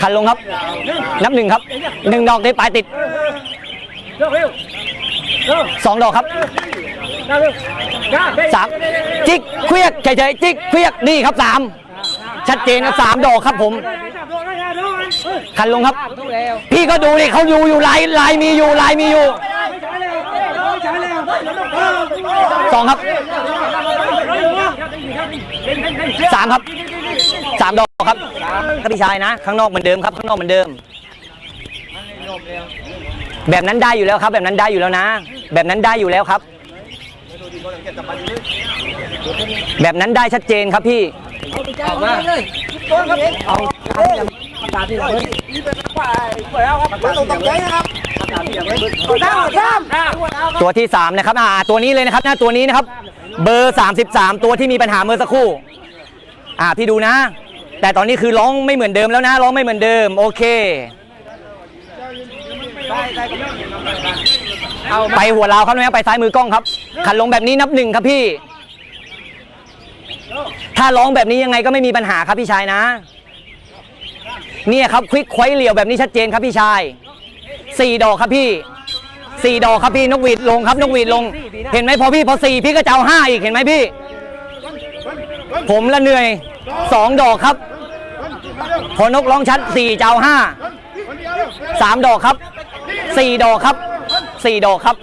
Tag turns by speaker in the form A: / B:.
A: คันลงครับ นับหนึ่งครับหนึ่งดอกได้ปลายติดสองดอกครับสามจิกเครียกเฉยๆจิกเครียกนี่ครับสามชัดเจนครับสามดอกครับผม คันลงครับ พี่ก็ดูดิเขาอยู่อยู่ลายลายมีอยู่ลายมีอยู่สองครับสามครับสามดอก ครับครับพี่ชายนะ ข้างนอกเหมือนเดิมครับ ข้างนอกเหมือนเดิม แบบนั้นได้อยู่แล้วครับ แบบนั้นได้อยู่แล้วนะ แบบนั้นได้อยู่แล้วครับ แบบนั้นได้ชัดเจนครับพี่
B: เอาไปเลยเอา
A: ตัวที่สามนะครับอ่าตัวนี้เลยนะครับหน้าตัวนี้นะครับ เบอร์ 33 ตัวที่มีปัญหาเมื่อสักครู่ อ่าพี่ดูนะ แต่ตอนนี้คือร้องไม่เหมือนเดิมแล้วนะร้องไม่เหมือนเดิม โอเค เอาไปหัวเราครับนะไปซ้ายมือกล้องครับ ขันลงแบบนี้นับหนึ่งครับพี่ ถ้าร้องแบบนี้ยังไงก็ไม่มีปัญหาครับพี่ชายนะ เนี่ยครับควิกควยเหลี่ยวแบบนี้ชัดเจนครับพี่ชายสี่ดอกครับพี่สี่ดอกครับพี่นกหวีดลงครับนกหวีดลง เห็นไหมพอพี่พอสี่พี่ก็จะเอาห้าอีกเห็นไหมพี่ ผมละเหนื่อยสองดอกครับ พอนกร้องชัดสี่จะเอาห้าสามดอกครับสี่ดอกครับสี่ดอกครับ